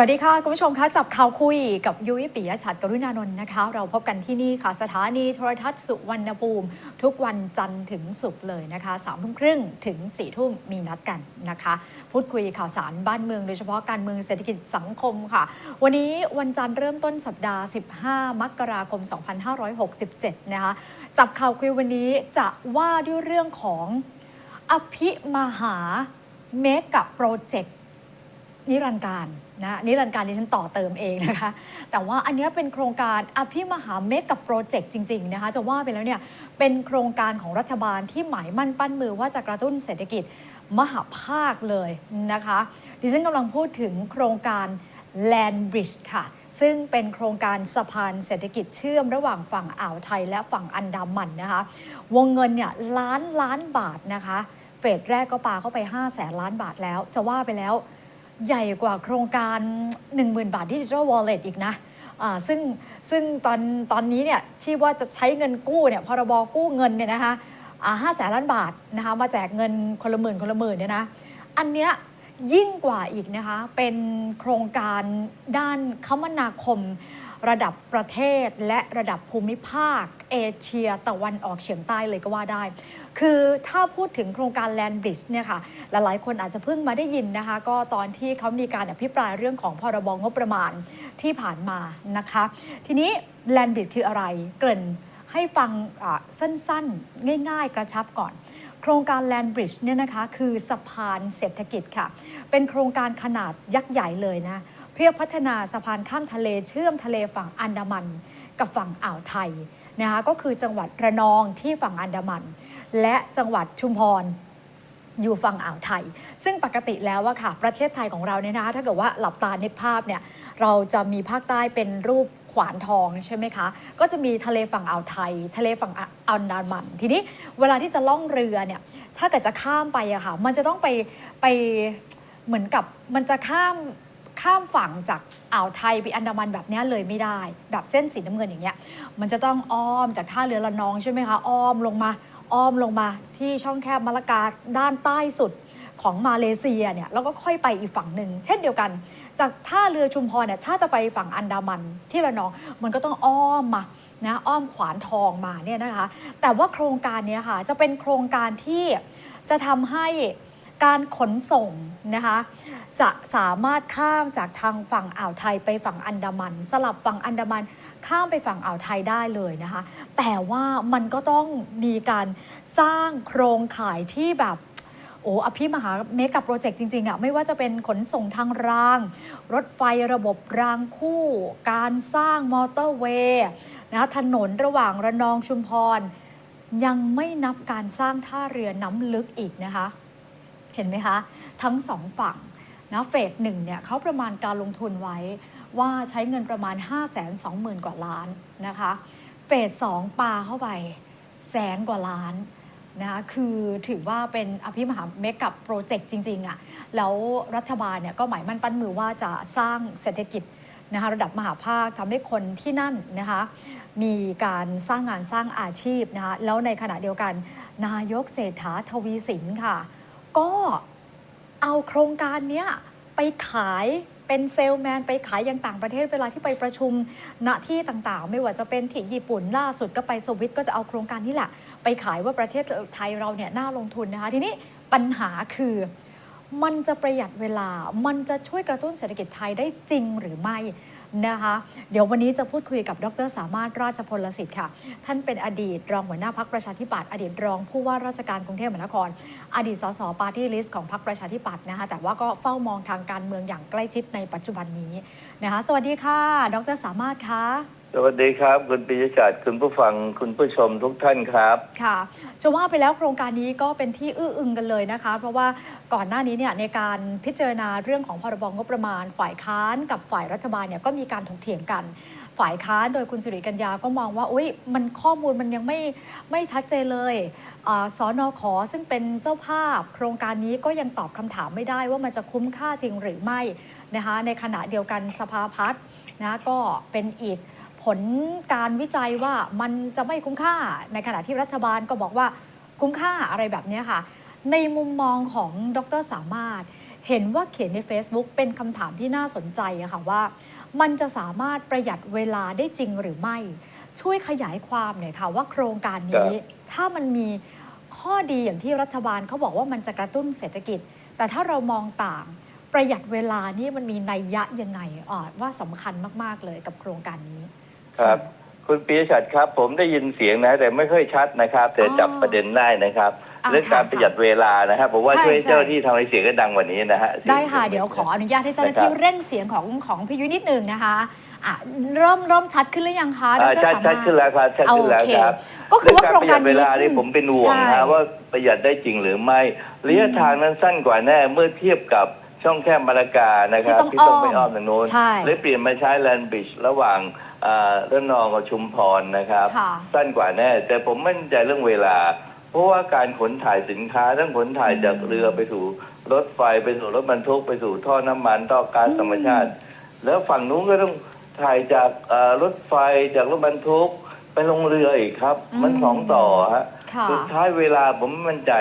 สวัสดีค่ะ คุณผู้ชมคะจับข่าวคุยกับยุ้ยปิยะฉัตรกรุณานนท์นะคะ เราพบกันที่นี่ค่ะ สถานีโทรทัศน์สุวรรณภูมิ ทุกวันจันทร์ถึงศุกร์เลยนะคะสามทุ่มครึ่งถึงสี่ทุ่มมีนัดกันนะคะ พูดคุยข่าวสารบ้านเมืองโดยเฉพาะการเมืองเศรษฐกิจสังคมค่ะ วันนี้วันจันทร์เริ่มต้นสัปดาห์ 15 มกราคม 2567 นะคะจับข่าวคุยวันนี้จะว่าด้วยเรื่องของอภิมหาเมกะโปรเจกต์ นิรันดร์การนะนิรันดร์การที่ฉันต่อเติมเองนะคะ แต่ว่าอันนี้เป็นโครงการอภิมหาเมกะโปรเจกต์จริงๆนะคะจะว่าไปแล้วเนี่ยเป็นโครงการของรัฐบาลที่หมายมั่นปั้นมือว่าจะกระตุ้นเศรษฐกิจมหาภาคเลยนะคะ ดิฉันกำลังพูดถึงโครงการ Land Bridge ค่ะ ซึ่งเป็นโครงการสะพานเศรษฐกิจเชื่อมระหว่างฝั่งอ่าวไทยและฝั่งอันดามันนะคะ วงเงินเนี่ยล้านล้านบาทนะคะ เฟสแรกก็ปาเข้าไป 5 0 0แสนล้านบาทแล้ว จะว่าไปแล้ว ใหญ่กว่าโครงการ 10,000 บาทดิจิทัลวอลเล็ตอีกนะซึ่งซึ่งตอนตอนนี้เนี่ยที่ว่าจะใช้เงินกู้เนี่ยพรบกู้เงินเนี่ยนะคะห้าแสนล้านบาทนะคะมาแจกเงินคนละหมื่นคนละหมื่นเนี่ยนะอันเนี้ยยิ่งกว่าอีกนะคะเป็นโครงการด้านคมนาคม ระดับประเทศและระดับภูมิภาค เอเชียตะวันออกเฉียงใต้เลยก็ว่าได้ คือถ้าพูดถึงโครงการ Land Bridge เนี่ยค่ะหลายๆ คนอาจจะเพิ่งมาได้ยินนะคะ ก็ตอนที่เขามีการอภิปรายเรื่องของพรบงบประมาณที่ผ่านมานะคะ ทีนี้ Land Bridge คืออะไรเกริ่นให้ฟังสั้นๆ ง่าย ๆ กระชับก่อน โครงการ Land Bridge เนี่ยนะคะ คือสะพานเศรษฐกิจค่ะ เป็นโครงการขนาดยักษ์ใหญ่เลยนะ พื่อพัฒนาสะพานข้ามทะเลเชื่อมทะเลฝั่งอันดามัน กับฝั่งอ่าวไทยนะคะก็คือจังหวัดระนองที่ฝั่งอันดามัน และจังหวัดชุมพรอยู่ฝั่งอ่าวไทย ซึ่งปกติแล้วอะค่ะ ประเทศไทยของเราเนี่ยนะคะถ้าเกิดว่าหลับตานึกภาพเนี่ยเราจะมีภาคใต้เป็นรูปขวานทองใช่ไหมคะ ก็จะมีทะเลฝั่งอ่าวไทย ทะเลฝั่งอันดามัน ทีนี้เวลาที่จะล่องเรือเนี่ยถ้าเกิดจะข้ามไปอะค่ะ มันจะต้องไปไปเหมือนกับมันจะข้าม ข้ามฝั่งจากอ่าวไทยไปอันดามันแบบนี้เลยไม่ได้ แบบเส้นสีน้ำเงินอย่างเงี้ยมันจะต้องอ้อมจากท่าเรือละนองใช่ไหมคะอ้อมลงมาอ้อมลงมาที่ช่องแคบมะละกาด้านใต้สุดของมาเลเซียเนี่ยแล้วก็ค่อยไปอีกฝั่งหนึ่งเช่นเดียวกัน จากท่าเรือชุมพรเนี่ยถ้าจะไปฝั่งอันดามันที่ระนองมันก็ต้องอ้อมมานะอ้อมขวานทองมาเนี่ยนะคะ แต่ว่าโครงการนี้ค่ะจะเป็นโครงการที่จะทำให้ การขนส่งนะคะจะสามารถข้ามจากทางฝั่งอ่าวไทยไปฝั่งอันดามัน สลับฝั่งอันดามันข้ามไปฝั่งอ่าวไทยได้เลยนะคะ แต่ว่ามันก็ต้องมีการสร้างโครงข่ายที่แบบโอ้อภิมหาเมกะโปรเจกต์จริงๆอะไม่ว่าจะเป็นขนส่งทางราง รถไฟระบบรางคู่ การสร้างมอเตอร์เวย์นะถนนระหว่างระนองชุมพร ยังไม่นับการสร้างท่าเรือน้ำลึกอีกนะคะ เห็นไหมคะ ทั้งสองฝั่งนะเฟสหนึ่งเนี่ยเขาประมาณการลงทุนไว้ว่าใช้เงินประมาณ 5 2 0 0 0 0 กว่าล้านนะคะเฟสสองปาเข้าไปแสนกว่าล้านนะคะคือถือว่าเป็นอภิมหาเมกับโปรเจกต์จริงๆอะ่ะแล้วรัฐบาลเนี่ยก็หมายมั่นปั้นมือว่าจะสร้างเศรษฐกิจนะคะระดับมหาภาคทำให้คนที่นั่นนะคะมีการสร้างงานสร้างอาชีพนะคะแล้วในขณะเดียวกันนายกเศรษฐาทวีสินค่ะ ก็เอาโครงการเนี้ยไปขายเป็นเซลแมนไปขายยังต่างประเทศเวลาที่ไปประชุมณที่ต่างๆ ไม่ว่าจะเป็นที่ญี่ปุ่นล่าสุดก็ไปสวิตก็จะเอาโครงการนี้แหละ ไปขายว่าประเทศไทยเราเนี่ยน่าลงทุนนะคะ ทีนี้ปัญหาคือ มันจะประหยัดเวลา มันจะช่วยกระตุ้นเศรษฐกิจไทยได้จริงหรือไม่นะคะ เดี๋ยววันนี้จะพูดคุยกับดรสามารถราชพลสิทธิ์ค่ะ ท่านเป็นอดีตรองหัวหน้าพักประชาธิปัตย์อดีตรองผู้ว่าราชการกรุงเทพมหานคร อดีตสสปาร์ตี้ลิสต์ของพักประชาธิปัตย์นะคะ แต่ว่าก็เฝ้ามองทางการเมืองอย่างใกล้ชิดในปัจจุบันนี้นะคะ สวัสดีค่ะ ดรสามารถคะ สวัสดีครับ คุณปิยจัดคุณผู้ฟังคุณผู้ชมทุกท่านครับ ค่ะ จะว่าไปแล้วโครงการนี้ก็เป็นที่อื้ออึงกันเลยนะคะ เพราะว่าก่อนหน้านี้เนี่ยในการพิจารณาเรื่องของพรบงบประมาณ ฝ่ายค้านกับฝ่ายรัฐบาลเนี่ยก็มีการถกเถียงกัน ฝ่ายค้านโดยคุณสุริกัญญาก็มองว่าอุ้ยมันข้อมูลมันยังไม่ไม่ชัดเจนเลยอสอนอขอซึ่งเป็นเจ้าภาพ โครงการนี้ก็ยังตอบคำถามไม่ได้ว่ามันจะคุ้มค่าจริงหรือไม่นะคะในขณะเดียวกันสภาพัฒน์นะก็เป็นอีก ผลการวิจัยว่ามันจะไม่คุ้มค่าในขณะที่รัฐบาลก็บอกว่าคุ้มค่าอะไรแบบเนี้ยค่ะ ในมุมมองของดรสามารถ เห็นว่าเขียนใน Facebook เป็นคำถามที่น่าสนใจอะค่ะว่า มันจะสามารถประหยัดเวลาได้จริงหรือไม่ ช่วยขยายความหน่อยค่ะว่าโครงการนี้ ถ้ามันมีข้อดีอย่างที่รัฐบาลเขาบอกว่ามันจะกระตุ้นเศรษฐกิจ แต่ถ้าเรามองต่างประหยัดเวลานี่มันมีนัยยะยังไงอ่าว่าสำคัญมาก ๆ เลยกับโครงการนี้ ครับ คุณปียชัดครับ ผมได้ยินเสียงนะ แต่ไม่ค่อยชัดนะครับ แต่อ๋อจับประเด็นได้นะครับอ่าเรื่องการค่ะประหยัดเวลานะครับผมว่าใช่ช่วยให้ใช่เจ้าที่ทำให้เสียงก็ดังกว่านี้นะฮะได้ค่ะสีงเดี๋ยวขออนุญาตให้เจ้าหน้านะคที่รับเร่งเสียงของของพี่ยุ้ยนิดหนึ่งนะคะอะเริ่มเริ่มชัดขึ้นหรือยังคะดอ่ารชัดสาชัมาดรถขึ้นแล้วครับชัดขึ้นแล้วโอเคครับก็คือว่าโครงการเรื่องประหยัดเวลานี้นี่ผมเป็นห่วงใช่ นะว่าประหยัดได้จริงหรือไม่ระยะทางนั้นสั้นกว่าแน่เมื่อเทียบกับช่องแคบมาลากานะครับที่ต้องไปอ้อ้ออมมทางโน้นใช่ เลยเปลี่ยนมาใช้แลนบริดจ์ระหว่างอ่า ระนองกับชุมพรนะครับ ค่ะสั้นกว่าแน่ แต่ผมมั่นใจเรื่องเวลา เพราะว่าการขนถ่ายสินค้าทั้งขนถ่ายจากเรือไปสู่รถไฟไปสู่รถบรรทุกไปสู่ท่อน้ำมันท่อก๊าซธรรมชาติ แล้วฝั่งนู้นก็ต้องถ่ายจากเอ่อรถไฟจากรถบรรทุกไปลงเรืออีกครับ มันอืม สองต่อฮะ ค่ะ สุดท้ายเวลาผมไม่มั่นใจ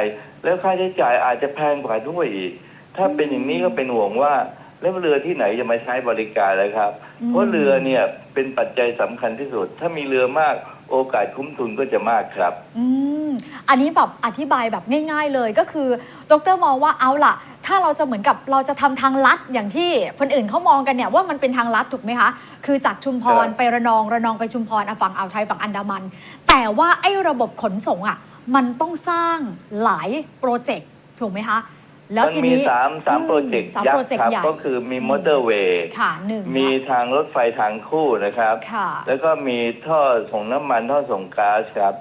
แล้วค่าใช้จ่ายอาจจะแพงกว่าด้วยอีก ถ้าเป็นอย่างนี้ก็เป็นห่วงว่า แล้วเรือที่ไหนจะมาใช้บริการเลยครับ อืม เพราะเรือเนี่ย เป็นปัจจัยสำคัญที่สุด ถ้ามีเรือมากโอกาสคุ้มทุนก็จะมากครับ อืมอันนี้แบบอธิบายแบบง่าย ๆเลยก็คือดรมองว่าเอาล่ะ ถ้าเราจะเหมือนกับเราจะทำทางลัดอย่างที่คนอื่นเขามองกันเนี่ยว่ามันเป็นทางลัดถูกไหมคะ คือจากชุมพรครับ ไประนองระนองไปชุมพรอะฝั่งอ่าวไทยฝั่งอันดามัน แต่ว่าไอ้ระบบขนส่งอะมันต้องสร้างหลายโปรเจกต์ถูกไหมคะ แล้วมันทีมีนี้สามสามอืมโปรเจกต์สามยักโปรษ์เจกครัต์บ ใหญ่ก็คือมีอืมมอเตอร์เวย์ ค่ะหนึ่งมีละทางรถไฟทางคู่นะครับ ค่ะ แล้วก็มีท่อส่งน้ำมันท่อส่งก๊าซครับ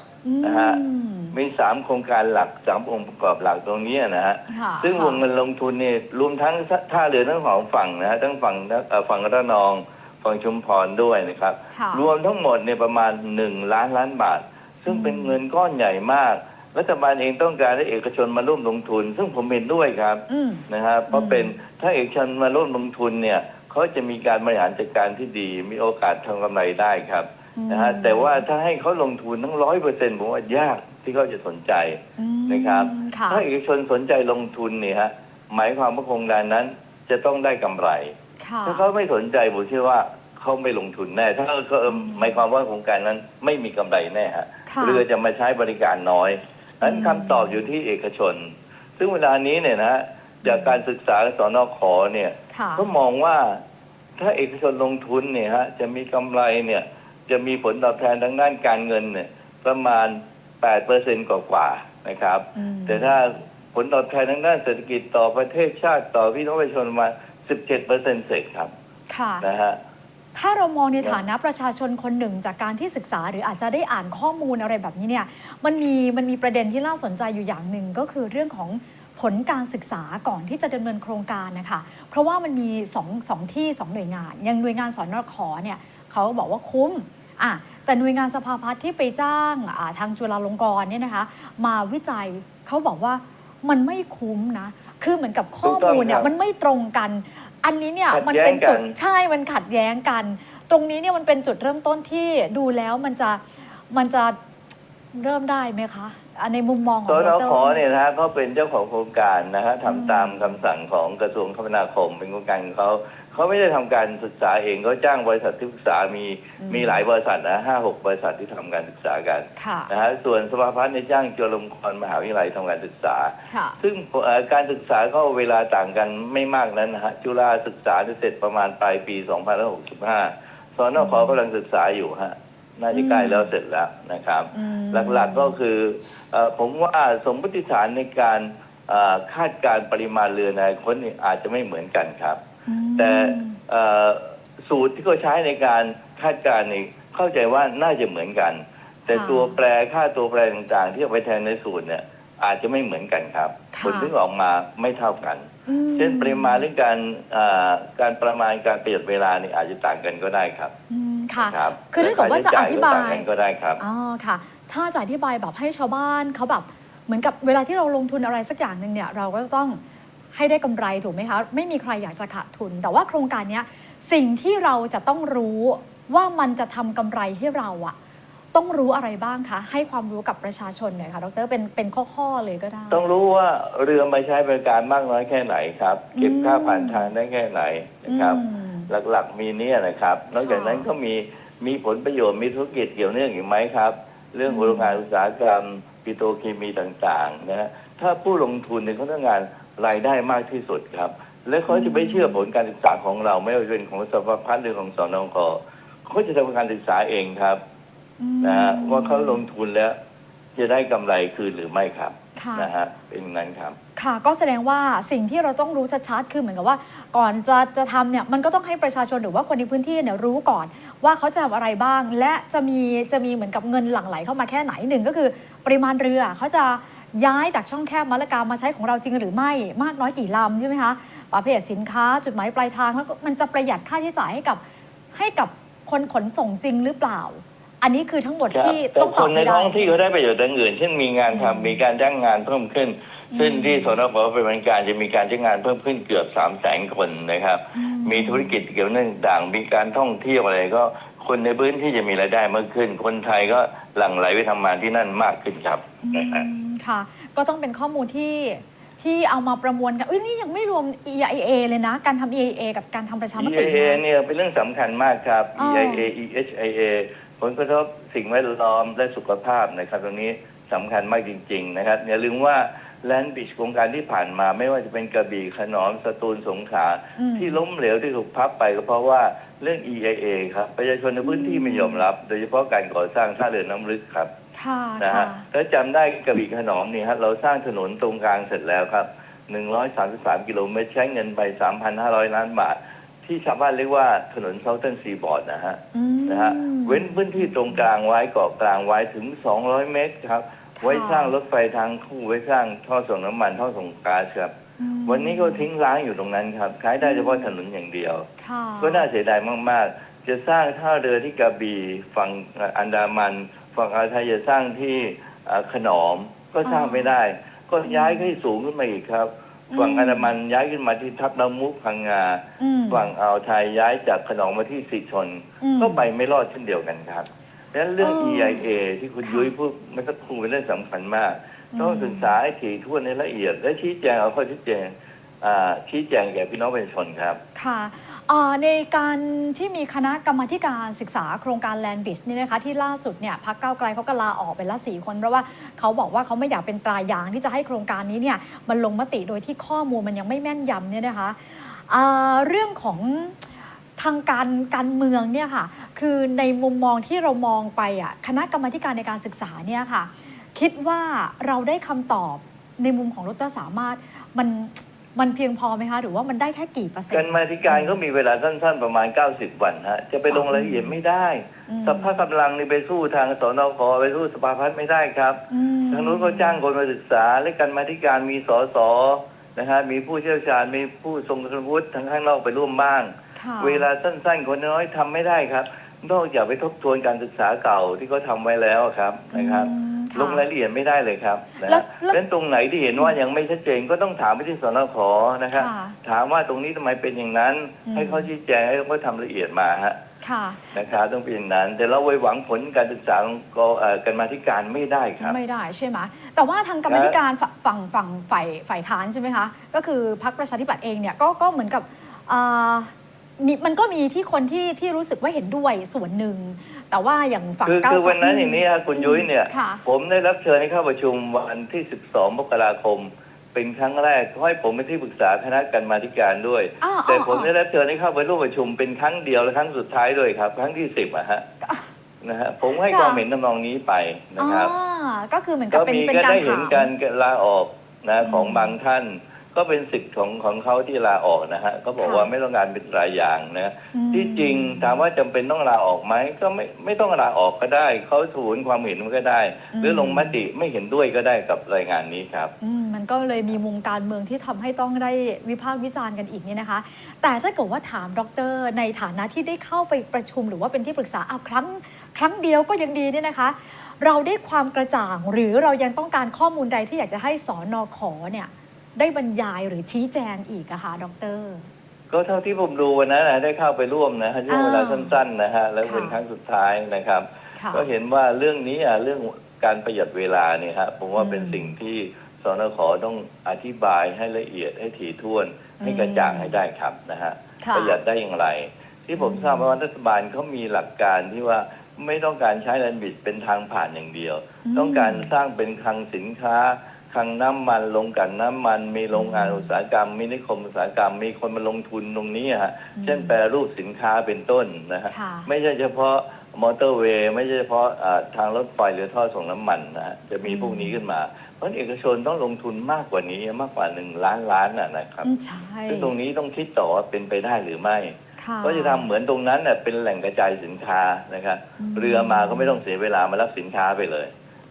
นะฮะอืมมีสามโครงการหลักสามองค์ประกอบหลักตรงนี้นะฮะ ค่ะซึ่งวงเงินลงทุนเนี่ยรวมทั้งท่าเรือทั้งสองฝั่งนะฮะทั้งฝั่งเอ่อฝั่งระนอง ฝั่งชุมพรด้วยนะครับ ค่ะ รวมทั้งหมดเนี่ยประมาณหนึ่งล้านล้านบาท ซึ่งอืมเป็นเงินก้อนใหญ่มาก รัฐบาลเองต้องการให้เอกชนมาร่วมลงทุน ซึ่งผมเห็นด้วยครับอืม นะฮะเพราะเป็นถ้าเอกชนมาร่วมลงทุนเนี่ยเขาจะมีการบริหารจัดการที่ดี มีโอกาสทำกำไรได้ครับอืม นะฮะแต่ว่าถ้าให้เขาลงทุนทั้งร้อยเปอร์เซ็นต์ผมว่ายากที่เขาจะสนใจ อืมนะครับ ค่ะ ถ้าเอกชนสนใจลงทุนเนี่ยฮะหมายความว่าโครงการนั้นจะต้องได้กำไร ค่ะ ถ้าเขาไม่สนใจผมเชื่อว่าเขาไม่ลงทุนแน่ ถ้าเขาอืมหมายความว่าโครงการนั้นไม่มีกำไรแน่ฮะค่ะ เรือจะมาใช้บริการน้อย นั้นอืมคำตอบอยู่ที่เอกชน ซึ่งเวลานี้เนี่ยนะจากการศึกษาสอนอขอเนี่ยค่ะก็มองว่าถ้าเอกชนลงทุนเนี่ยฮะจะมีกำไรเนี่ยจะมีผลตอบแทนทางด้านการเงินเนี่ยประมาณ8เปอร์เซ็นกว่าๆนะครับ อืมแต่ถ้าผลตอบแทนทางด้านเศรษฐกิจต่อประเทศชาติต่อพี่น้องประชาชนประมาณ17เปอร์เซ็นเศษครับค่ะ นะฮะ ถ้าเรามองในฐานะประชาชนคนหนึ่งจากการที่ศึกษา หรืออาจจะได้อ่านข้อมูลอะไรแบบนี้เนี่ยมันมีมันมีประเด็นที่น่าสนใจอยู่อย่างหนึ่งก็คือเรื่องของผลการศึกษาก่อนที่จะดำเนินโครงการนะคะ เพราะว่ามันมีสองสองที่สองหน่วยงาน อย่างหน่วยงานสอนรขอเนี่ยเขาบอกว่าคุ้มอะแต่หน่วยงานสภาพัฒน์ที่ไปจ้างาทางจุฬาลงกรณ์เนี่ยนะคะ มาวิจัยเขาบอกว่ามันไม่คุ้มนะ คือเหมือนกับข้อมูลเนี่ยถูกต้องครับมันไม่ตรงกัน อันนี้เนี่ยขัดมันแย้งเป็นจุดกันใช่มันขัดแย้งกัน ตรงนี้เนี่ยมันเป็นจุดเริ่มต้นที่ดูแล้วมันจะมันจะเริ่มได้ไหมคะอะในมุมมองขอสงนดรขเนี่ยนะฮะเขาเป็นเจ้าของโครงการนะฮะอืมทำตามคำสั่งของกระทรวงคมนาคมเป็นโครงการของเขา เขาไม่ได้ทำการศึกษาเองเขาจ้างบริษัทที่ศึกษามีมีหลายบริษัทนะห้าหกบริษัทที่ทำการศึกษากันค่ะนะฮะส่วนสภาพัฒน์ในยจ้างจุฬาลงกรณ์มหาวิทยาลัยทำการศึกษาค่ะซึ่งเอ่อการศึกษาก็เวลาต่างกันไม่มากนั้นนะฮะจุฬาศึกษาจะเสร็จประมาณปลายปี2565สนขกำลังศึกษาอยู่ฮะน่าจะใกล้แล้วเสร็จแล้วนะครับอืมหลักๆก็คือเออผมว่าสมมติฐานในการเอ่อคาดการณ์ปริมาณเรือในอนาคนนี่อาจจะไม่เหมือนกันครับอืม แต่เอ่อสูตรที่เขาใช้ในการคาดการณ์นี่เข้าใจว่าน่าจะเหมือนกัน แต่ค่ะตัวแปรค่าตัวแปรต่างๆ ที่เอาไปแทนในสูตรเนี่ยอาจจะไม่เหมือนกันครับค่ะผลที่ออกมาไม่เท่ากันอืมเช่นปริมาณเรื่องการเอ่อการประมาณการประหยัดเวลานี่อาจจะต่างกันก็ได้ครับอืมค่ะครับคือถ้าเกิดว่าจะอธิบายและค่ใช้จ่ก็ต่างกันก็ได้ครับอ๋อค่ะ ถ้าจะอธิบายแบบให้ชาวบ้านเขาแบบเหมือนกับเวลาที่เราลงทุนอะไรสักอย่างหนึ่งเนี่ยเราก็ต้อง ให้ได้กำไรถูกไหมคะ ไม่มีใครอยากจะขาดทุน แต่ว่าโครงการเนี้ยสิ่งที่เราจะต้องรู้ว่ามันจะทำกำไรให้เราอะต้องรู้อะไรบ้างคะให้ความรู้กับประชาชนหน่อยค่ะดรเป็นเป็นข้อๆเลยก็ได้ ต้องรู้ว่าเรือมาใช้บริการมากน้อยแค่ไหนครับ เก็บค่าผ่านทางได้แค่ไหนนะครับอืมหลักๆมีเนี่ยนะครับ นอกจากนั้นก็มีมีผลประโยชน์มีธุรกิจเกี่ยวเนื่องอีกไหมครับ เรื่องอืมโรงงานอุตสาหกรรมปิโตรเคมีต่างๆนะฮะถ้าผู้ลงทุนเนี่ยเขาต้องการ รายได้มากที่สุดครับ และเขาจะไม่เชื่อผลการศึกษาของเราไม่ว่าจะเป็นของสภาพัฒน์หรือของสนงเขาจะทำการศึกษาเองครับอืมนะฮะว่าเขาลงทุนแล้ว จะได้กำไรคืนหรือไม่ครับค่ะนะฮะเป็นอย่างนั้นครับค่ะก็แสดงว่าสิ่งที่เราต้องรู้ชัดๆคือเหมือนกับว่าก่อนจะจะทำเนี่ยมันก็ต้องให้ประชาชนหรือว่าคนในพื้นที่เนี่ยรู้ก่อน ว่าเขาจะทำอะไรบ้าง และจะมีจะมีเหมือนกับเงินหลั่งไหลเข้ามาแค่ไหนหนึ่งก็คือ ปริมาณเรือเขาจะ ย้ายจากช่องแคบมะละกามาใช้ของเราจริงหรือไม่มากน้อยกี่ลำใช่ไหมคะประเภทสินค้าจุดหมายปลายทางแล้วก็มันจะประหยัดค่าใช้จ่ายให้กับให้กับคนขนส่งจริงหรือเปล่า อันนี้คือทั้งหมดครับที่แต่ต้องคตอบนในให้ได้ท้องที่เขาได้ประโยชน์อย่างอื่น เช่นมีงานทำอืมมีการจ้างงานเพิ่มขึ้นอืมซึ่งที่สนบเป็นบริการจะมีการจ้างงานเพิ่มขึ้นเกือบสามแสนคนนะครับอืมีธุรกิจเกี่ยวเนื่องต่าง มีการท่องเที่ยวอะไรก็คนในพื้นที่จะมีรายได้มากขึ้น คนไทยก็หลั่งไหลไปทำงานที่นั่นมากขึ้นครับอืนะฮะม ค่ะ ก็ต้องเป็นข้อมูลที่ที่เอามาประมวลกันอุ้ยนี่ยังไม่รวม EIA เลยนะ การทำ EIA กับการทำประชามติ EIA นะ เนี่ยเป็นเรื่องสำคัญมากครับอ๋อ EIA EHIA ผลกระทบสิ่งแวดล้อมและสุขภาพนะครับตรงนี้สำคัญมากจริง ๆ นะครับอย่าลืมว่าแลนด์บิชโครงการที่ผ่านมาไม่ว่าจะเป็นกระบี่ขนอมสตูลสงขลาอืม ที่ล้มเหลวที่ถูกพับไปก็เพราะว่าเรื่อง EIA ครับประชาชนในพื้นที่ไม่ยอมรับ โดยเฉพาะการก่อสร้างท่าเรือน้ำลึกครับ ค่ะนะค่ะ ฮะถ้าจำได้กระบี่ขนอมนี่ฮะเราสร้างถนนตรงกลางเสร็จแล้วครับ 133 กิโลเมตรใช้เงินไป 3,500 ล้านบาท ที่ชาวบ้านเรียกว่าถนนเซาเทิร์นซีบอร์ดนะฮะ อืม นะฮะเว้นพื้นที่ตรงกลางไว้เกาะกลางไว้ถึง 200 เมตรครับ ค่ะ ไว้สร้างรถไฟทางคู่ไว้สร้างท่อส่งน้ำมันท่อส่งก๊าซครับ อืมวันนี้ก็ทิ้งร้างอยู่ตรงนั้นครับใช้ได้เฉพาะถนนอย่างเดียว ค่ะก็น่าเสียดายมาก ๆ จะสร้างท่าเรือที่กระบี่ฝั่งอันดามัน ฝั่งอ่าวไทยจะสร้างที่อ่าขนอมก็สร้างไม่ได้ ก็ย้ายให้สูงขึ้นมาอีกครับ ฝั่งอันดามันย้ายขึ้นมาที่ทับละมุกพังงาอืมฝั่งอ่าวไทยย้ายจากขนอมมาที่สิชนอืมก็ไปไม่รอดเช่นเดียวกันครับดังนั้นเรื่องเออ EIA ที่คุณค่ะยุ้ยพูดเมื่อสักครู่เป็นเรื่องสำคัญมากอืมต้องศึกษาให้ถี่ถ้วนในละเอียด และชี้แจงเอาข้อชี้แจง อ่าชี้แจงแก่พี่น้องประชาชนครับ ค่ะเอ่อในการที่มีคณะกรรมาธิการศึกษาโครงการแลนด์บิชนี่ยนะคะที่ล่าสุดเนี่ยพักเก้าวไกลเขาก็ลาออกไปละสี่คน เพราะว่าเขาบอกว่าเขาไม่อยากเป็นตรายางที่จะให้โครงการนี้เนี่ยมันลงมติโดยที่ข้อมูลมันยังไม่แม่นยำเนี่ยนะคะเอ่อเรื่องของทางการการเมืองเนี่ยค่ะคือในมุมมองที่เรามองไปอะคณะกรรมาธิการในการศึกษาเนี่ยค่ะ คิดว่าเราได้คำตอบในมุมของดรสามารถมัน มันเพียงพอไหมคะ หรือว่ามันได้แค่กี่เปอร์เซ็นการต์มาธิการก็มีเวลาสั้นๆประมาณ 90 วันฮะจะไปลงรายละเอียดไม่ได้อืมสภาพกำลังนี่ไปสู้ทางสนคไปสู้สภาพัฒน์ไม่ได้ครับอืมทางนู้นก็จ้างคนมาศึกษา และการมาธิการมีสสนะฮะมีผู้เชี่ยวชาญมีผู้ทรงคุณวุฒิทางข้างนอกไปร่วมบ้างค่ะเวลาสั้นๆ คนน้อยทำไม่ได้ครับ นอกจากไปทบทวนการศึกษาเก่าที่เขาทำไว้แล้วครับนะครับอืมค่ะ ลงรายละเอียดไม่ได้เลยครับนะแล้ฮะวแล้วเล่นตรงไหนที่เห็นว่ายังไม่ชัดเจนก็ต้องถามไปที่สนคนะครับค่ะ ถามว่าตรงนี้ทำไมเป็นอย่างนั้น อืม ให้เขาชี้แจงให้เขาทำละเอียดมาฮะค่ะ นะครับต้องเป็นอย่างนั้น แต่เราไว้หวังผลการศึกษาของกเอ่อกันมาธิการไม่ได้ครับ ไม่ได้ใช่ไหมแต่ว่าทางกรรมาธิการฝั่งฝั่งฝั่งฝ่ายฝ่ายค้านใช่ไหมคะ ก็คือพรรคประชาธิปัตย์เองเนี่ยก็ก็เหมือนกับอ่า มีมันก็มีที่คนที่ที่รู้สึกว่าเห็นด้วยส่วนหนึ่ง แต่ว่าอย่างฝั่งคือก้าวคือวันนั้นอย่างนี้ฮะคุณยุ้ยเนี่ย ค่ะ ผมได้รับเชิญให้เข้าประชุมวันที่ 12 มกราคม เป็นครั้งแรกเขาให้ผมเป็นที่ปรึกษาคณะกรรมาธิการด้วย อ้าวแต่อ้าวผมได้รับเชิญให้เข้าไปร่วมประชุมเป็นครั้งเดียวและครั้งสุดท้ายด้วยครับ ครั้งที่สิบอะฮะนะฮะผมให้ความเห็นทำนองนี้ไปนะครับ อ่าก็คือเหมือนกับก็เป็นมีเป็นก็การได้เห็ถานม การลาออกนะอืมของบางท่าน ก็เป็นสิทธิ์ของของเขาที่ลาออกนะฮะก็บอกค่ะว่าไม่ต้องการเป็นรายอย่างนะอืมที่จริงถามว่าจำเป็นต้องลาออกไหมก็ไม่ไม่ต้องลาออกก็ได้เขาถูนความเห็นมันก็ได้ หรือลงมติไม่เห็นด้วยก็ได้กับรายงานนี้ครับอืมมันก็เลยมีมุมการเมืองที่ทำให้ต้องได้วิพากษ์วิจารณ์กันอีกเนี่ยนะคะ แต่ถ้าเกิดว่าถามดร ในฐานะที่ได้เข้าไปประชุมหรือว่าเป็นที่ปรึกษาเอาครั้ง ครั้งเดียวก็ยังดีเนี่ยนะคะ เราได้ความกระจ่างหรือเรายังต้องการข้อมูลใดที่อยากจะให้สอนอขอเนี่ย ได้บรรยายหรือชี้แจงอีกอะคะดร ก็เท่าที่ผมดูวันนั้นนะได้เข้าไปร่วมนะฮะช่วงเวลาอ่าสั้นๆนะฮะแล้วเป็นค่ะครั้งสุดท้ายนะครับคค่ะก็เห็นว่าเรื่องนี้อะเรื่องการประหยัดเวลาเนี่ยฮะผมว่าเป็นอืมสิ่งที่สนขต้องอธิบายให้ละเอียดให้ถี่ถ้วนให้อืมกระจ่างให้ได้ครับนะฮะค่ะประหยัดได้อย่างไร ที่ผมอืมทราบว่ารัฐบาลเขามีหลักการที่ว่าไม่ต้องการใช้แลนด์บิดเป็นทางผ่านอย่างเดียว ต้องการสร้างเป็นคลังสินค้า คลังน้ำมันลงกลันน้ำมัน มีโรงงานอุตสาหกรรม มีนิคมอุตสาหกรรม มีคนมาลงทุนตรงนี้อะฮะอืมเช่นแปรรูปสินค้าเป็นต้นนะฮะค่ะไม่ใช่เฉพาะมอเตอร์เวย์ไม่ใช่เฉพาะอ่าทางรถไฟหรือท่อส่งน้ำมันนะฮะจะมีอืมพวกนี้ขึ้นมาเพราะฉะนั้นเอกชนต้องลงทุนมากกว่านี้มากกว่าหนึ่งล้านล้านน่ะนะครับอืมใช่ซึ่งตรงนี้ต้องคิดต่อว่าเป็นไปได้หรือไม่ค่ะก็จะทำเหมือนตรงนั้นเน่ะเป็นแหล่งกระจายสินค้านะครับอืมเรือมาก็ไม่ต้องเสียเวลามารับสินค้าไปเลย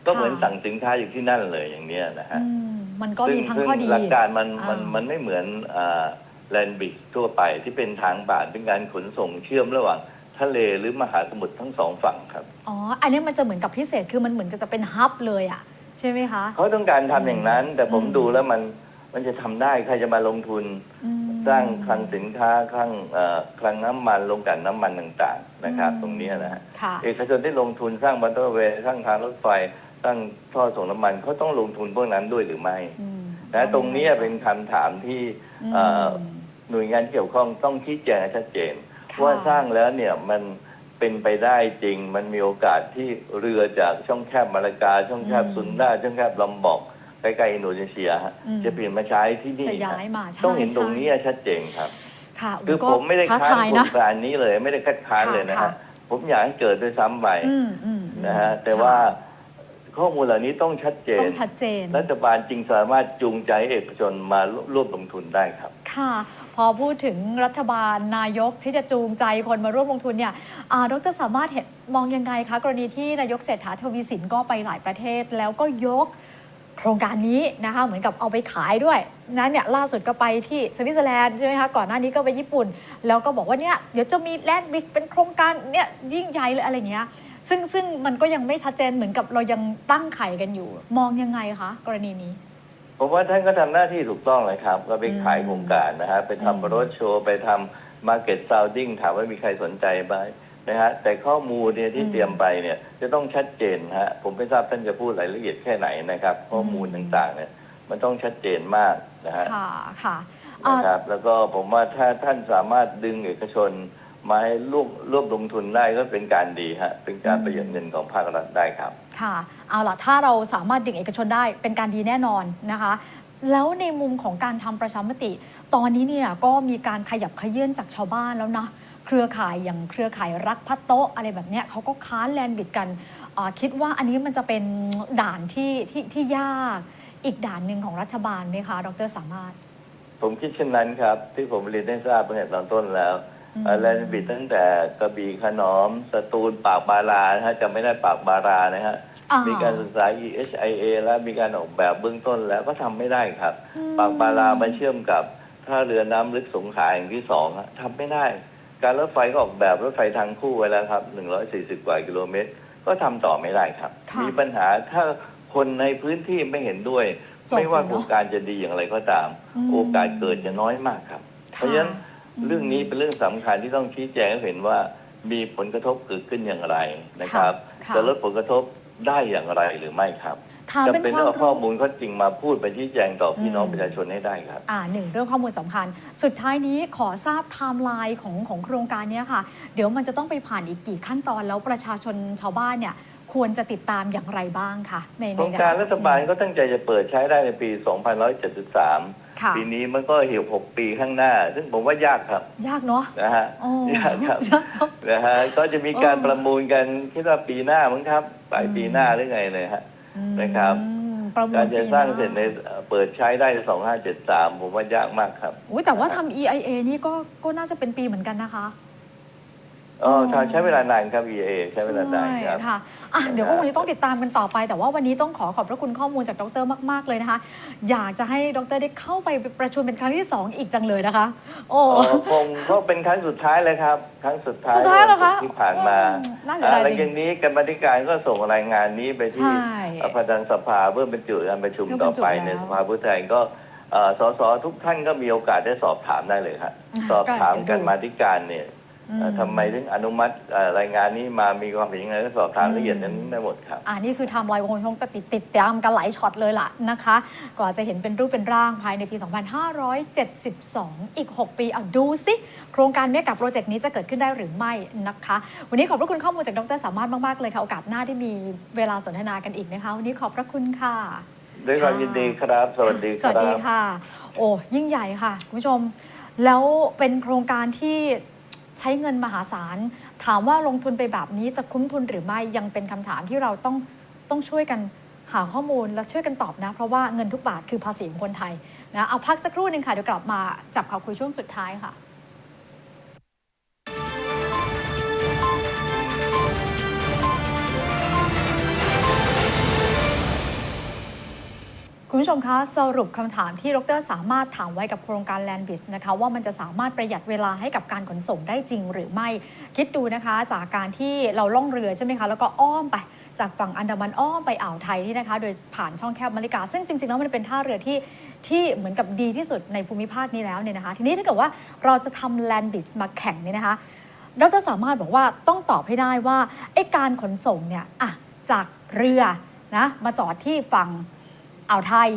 ก็เหมือนค่ะสั่งสินค้าอยู่ที่นั่นเลยอย่างเนี้ยนะฮะอืมมันก็มีทั้งซึ่ข้อดีหลักการมันมันอ่ามัมันไม่เหมือนแลนบิกทั่วไปที่เป็นทางผ่านเป็นการขนส่งเชื่อมระหว่างทะเลหรือมหาสมุทรทั้งสองฝั่งครับ อ๋อ อันนี้มันจะเหมือนกับพิเศษคือมันเหมือนกับจะเป็นฮับเลยอะ ใช่ไหมคะเขาต้องการทำอย่างนั้น แต่ผมอืมดูแล้วมันมันจะทำได้ใครจะมาลงทุนอืมสร้างคลังสินค้าคลังเอ่อคลังน้ำมันลงกลันน้ำมันต่าง ๆ นะครับอืมตรงเนี้ยนะฮะค่ะเอกชนที่ลงทุนสร้างมอเตอร์เวย์สร้างทางรถไฟ สร้างท่อส่งน้ำมันเขาต้องลงทุนพวกนั้นด้วยหรือไม่อืมนะตรงเนี้ยเป็นคำถามที่อืม เอ่อหน่วยงานที่เกี่ยวข้องต้องชี้แจงให้ชัดเจน ค่ะ ว่าสร้างแล้วเนี่ยมันเป็นไปได้จริง มันมีโอกาสที่เรือจากช่องแคบมาลากา ช่องแคบอืมซุนดาช่องแคบลอมบอกใกล้ๆอินโดนีเซียฮะอืม จะเปลี่ยนมาใช้ที่นี่จะย้ายฮะมาใช่ต้องเห็นตรงใช่นี้ชัดเจนครับค่ะคือก็ผมไม่ได้ท้าค้านทายโครนะ งการนี้เลย ไม่ได้คัดค้านค่ะเลยนะค่ะ ฮะผมอยากให้เกิดด้วยซ้ำไปอืมอืมอืมนะฮะแต่ว่า ข้อมูลเหล่านี้ต้องชัดเจต้นองชัดเจน รัฐบาลจึงสามารถจูงใจให้เอกชนมาร่วมลงทุนได้ครับ ค่ะ พอพูดถึงรัฐบาลนายกที่จะจูงใจคนมาร่วมลงทุนเนี่ยอ่าดรสามารถเห็นมองยังไงคะ กรณีที่นายกเศรษฐาทวีสินก็ไปหลายประเทศ แล้วก็ยกโครงการนี้นะคะเหมือนกับเอาไปขายด้วยนะเนี่ยล่าสุดก็ไปที่สวิตเซอร์แลนด์ใช่ไหมคะก่อนหน้านี้ก็ไปญี่ปุ่น แล้วก็บอกว่าเนี่ยเดี๋ยวจะมีแลนด์บิสเป็นโครงการเนี่ยยิ่งใหญ่เลยอะไรเงี้ย ซึ่งซึ่งมันก็ยังไม่ชัดเจนเหมือนกับเรายังตั้งไข่กันอยู่ มองยังไงคะกรณีนี้ ผมว่าท่านก็ทำหน้าที่ถูกต้องเลยครับ ก็ไปขายอืมโครงการนะฮะไปอืมทำรถโชว์ไปทำมาร์เก็ตซาวดิ้งถามว่ามีใครสนใจไหมนะฮะแต่ข้อมูลเนี่ยที่เตรียมไปเนี่ยจะต้องชัดเจนฮะผมไม่ทราบท่านจะพูดรายละเอียดแค่ไหนนะครับ ข้อมูลต่างๆเนี่ยมันต้องชัดเจนมากนะฮะค่ะค่ะอ่านะครับแล้วก็ผมว่าถ้าท่านสามารถดึงเอกชน มาให้ร่วมร่วมลงทุนได้ก็เป็นการดีฮะเป็นการอืมประหยัดเงินของภาครัฐได้ครับ ค่ะ เอาล่ะ ถ้าเราสามารถดึงเอกชนได้เป็นการดีแน่นอนนะคะ แล้วในมุมของการทำประชามติ ตอนนี้เนี่ยก็มีการขยับขยื่นจากชาวบ้านแล้วนะ เครือข่ายอย่างเครือข่ายรักพัดโต๊ะอะไรแบบเนี้ยเขาก็ค้านแลนด์บิดกันอ่าคิดว่าอันนี้มันจะเป็นด่านที่ที่ที่ยาก อีกด่านหนึ่งของรัฐบาลไหมคะ ดรสามารถ ผมคิดเช่นนั้นครับ ที่ผมเรียนให้ทราบตั้งแต่ตอนต้นแล้ว อืมเอ่อแลนด์บิดตั้งแต่กระบี่ขนอมสตูลปากบารานะฮะจำไม่ได้ปากบารานะฮะอ่มี การศึกษา EHIA แล้วมีการออกแบบเบื้องต้นแล้วก็ทำไม่ได้ครับ อืม ปากบารามาเชื่อมกับท่าเรือน้ำลึกสงขลาแห่งที่สองฮะทำไม่ได้ การรถไฟก็ออกแบบรถไฟทางคู่ไว้แล้วครับ 140 กว่ากิโลเมตร ก็ทำต่อไม่ได้ครับ ค่ะมีปัญหาถ้าคนในพื้นที่ไม่เห็นด้วย จบไม่ว่าเลยเนอะโครงการจะดีอย่างไรก็ตาม อืม โอกาสเกิดจะน้อยมากครับ เพราะฉะนั้นอืม เรื่องนี้เป็นเรื่องสำคัญที่ต้องชี้แจงให้เห็นว่ามีผลกระทบเกิดขึ้นอย่างไรนะครับค่ะจะลดผลกระทบได้อย่างไรหรือไม่ครับถามจำเป็นเป็นควาต้อมงเอาข้อรู้มูลข้อจริงมาพูดไปชี้แจงต่อพี่น้องอืมประชาชนให้ได้ครับ อ่าหนึ่งเรื่องข้อมูลสำคัญ สุดท้ายนี้ขอทราบไทม์ไลน์ของของโครงการเนี้ยค่ะ เดี๋ยวมันจะต้องไปผ่านอีกกี่ขั้นตอนแล้วประชาชนชาวบ้านเนี่ยควรจะติดตามอย่างไรบ้างคะในโคในรงการรัฐบาลก็ตั้งใจจะเปิดใช้ได้ในปี 2173 ค่ะ ปีนี้มันก็เหี่ยว6ปีข้างหน้า ซึ่งผมว่ายากครับยากเนาะนะฮะโอ้ยากครับยากครับนะฮะก็จะมีการเออ ประมูลกันคิดว่าปีหน้ามั้งครับปลายอืมปีหน้าหรือไงเลยฮะอืมนะครับประมูลการจะปีสร้างหน้เสร็จในเอ่อเปิดใช้ได้ใน2573ผมว่ายากมากครับ อุ๊ยแต่ว่าทำ EIA นี่ก็ก็น่าจะเป็นปีเหมือนกันนะคะ อ๋ออ๋อใช้ใช้เวลานานครับ EA ใช้เวลานานครับใช่ค่ะอะ เดี๋ยวก็คงจะต้องติดตามกันต่อไป แต่ว่าวันนี้ต้องขอขอบพระคุณข้อมูลจากดรมาก ๆ เลยนะคะ อยากจะให้ดรได้เข้าไปประชุมเป็นครั้งที่ 2 อีกจังเลยนะคะ โอ้อ๋อคงก็เป็นครั้งสุดท้ายเลยครับ ครั้งสุดท้ายสุดท้ายเหรอคะที่ผ่านมาอืมน่าเสียดายอ่าหลังจริจากงนี้กรรมาธิการก็ส่งรายงานนี้ไปที่ใช่ประธานสภาเพื่อบรรจุการประชุมเพื่อบรต่อรจุไปแล้วในสภาผู้แทนก็เอ่อสสทุกท่านก็มีโอกาสได้สอบถามได้เลยครับอ่าสอบถามก็เดี๋ยวดูกันมาธิการเนี่ยเอ่ออืม ทำไมถึงอนุมัติเอ่อรายงานนี้มามีความเห็นยังไงก็สอบถามอืมละเอียดนั้นได้หมดครับอ่านี่คือไทม์ไลน์คงคงติดติดตามกันหลายช็อตเลยล่ะนะคะกว่าจะเห็นเป็นรูปเป็นร่างภายในปี 2572 อีก 6 ปีอะดูสิ โครงการเมกะโปรเจกต์นี้จะเกิดขึ้นได้หรือไม่นะคะ วันนี้ขอบพระคุณข้อมูลจากดรสามารถมาก ๆ เลยค่ะ โอกาสหน้าที่มีเวลาสนทนากันอีกนะคะ วันนี้ขอบพระคุณค่ะด้วยความค่ะยินดีครับ สวัสดีคสวัสรัดีบค่ะ โอ้ยิ่งใหญ่ค่ะคุณผู้ชม แล้วเป็นโครงการที่ ใช้เงินมหาศาล ถามว่าลงทุนไปแบบนี้จะคุ้มทุนหรือไม่ยังเป็นคำถามที่เราต้องต้องช่วยกันหาข้อมูลและช่วยกันตอบนะ เพราะว่าเงินทุกบาทคือภาษีของคนไทยนะเอาพักสักครู่หนึ่งค่ะเดี๋ยวกลับมาจับข่าวคุยช่วงสุดท้ายค่ะ คุณผู้ชมคะสรุปคำถามที่ดรสามารถถามไว้กับโครงการ Land b i z นะคะว่ามันจะสามารถประหยัดเวลาให้กับการขนส่งได้จริงหรือไม่ คิดดูนะคะจากการที่เราล่องเรือใช่ไหมคะแล้วก็อ้อมไปจากฝั่งอันดามันอ้อมไปอ่าวไทยนี่นะคะ โดยผ่านช่องแคบมาริกา ซึ่งจริงๆแล้วมันเป็นท่าเรือที่ที่เหมือนกับดีที่สุดในภูมิภาคนี้แล้วเนี่ยนะคะ ทีนี้ถ้าเกิดว่าเราจะทำ Land b i z มาแข่งเนี่ยนะคะดรสามารถบอกว่าต้องตอบให้ได้ว่าไอ้การขนส่งเนี่ยอะจากเรือนะมาจอดที่ฝั่ง อ่าวไทย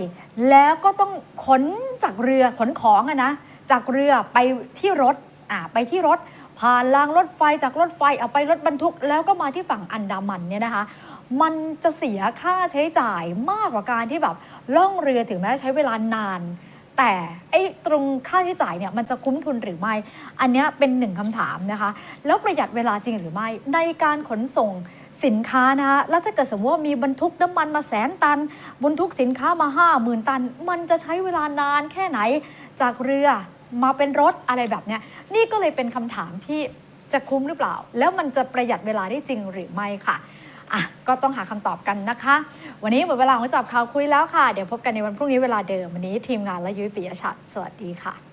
แล้วก็ต้องขนจากเรือขนของอะนะจากเรือไปที่รถอะไปที่รถ ผ่านรางรถไฟจากรถไฟเอาไปรถบรรทุก แล้วก็มาที่ฝั่งอันดามันเนี่ยนะคะ มันจะเสียค่าใช้จ่ายมากกว่าการที่แบบล่องเรือถึงแม้ใช้เวลานาน แต่ไอ้ตรงค่าใช้จ่ายเนี่ยมันจะคุ้มทุนหรือไม่ อันนี้เป็นหนึ่งคำถามนะคะ แล้วประหยัดเวลาจริงหรือไม่ ในการขนส่งสินค้านะคะแล้วถ้าเกิดสมมติว่ามีบรรทุกน้ำมันมาแสนตัน บรรทุกสินค้ามา5 0,000 ตัน มันจะใช้เวลานานแค่ไหนจากเรือมาเป็นรถอะไรแบบเนี้ยนี่ก็เลยเป็นคำถามที่จะคุ้มหรือเปล่า แล้วมันจะประหยัดเวลาได้จริงหรือไม่ค่ะ อะก็ต้องหาคำตอบกันนะคะ วันนี้หมดเวลาของจับข่าวคุยแล้วค่ะ เดี๋ยวพบกันในวันพรุ่งนี้เวลาเดิมวันนี้ทีมงานและยุ้ยปิยชัดสวัสดีค่ะ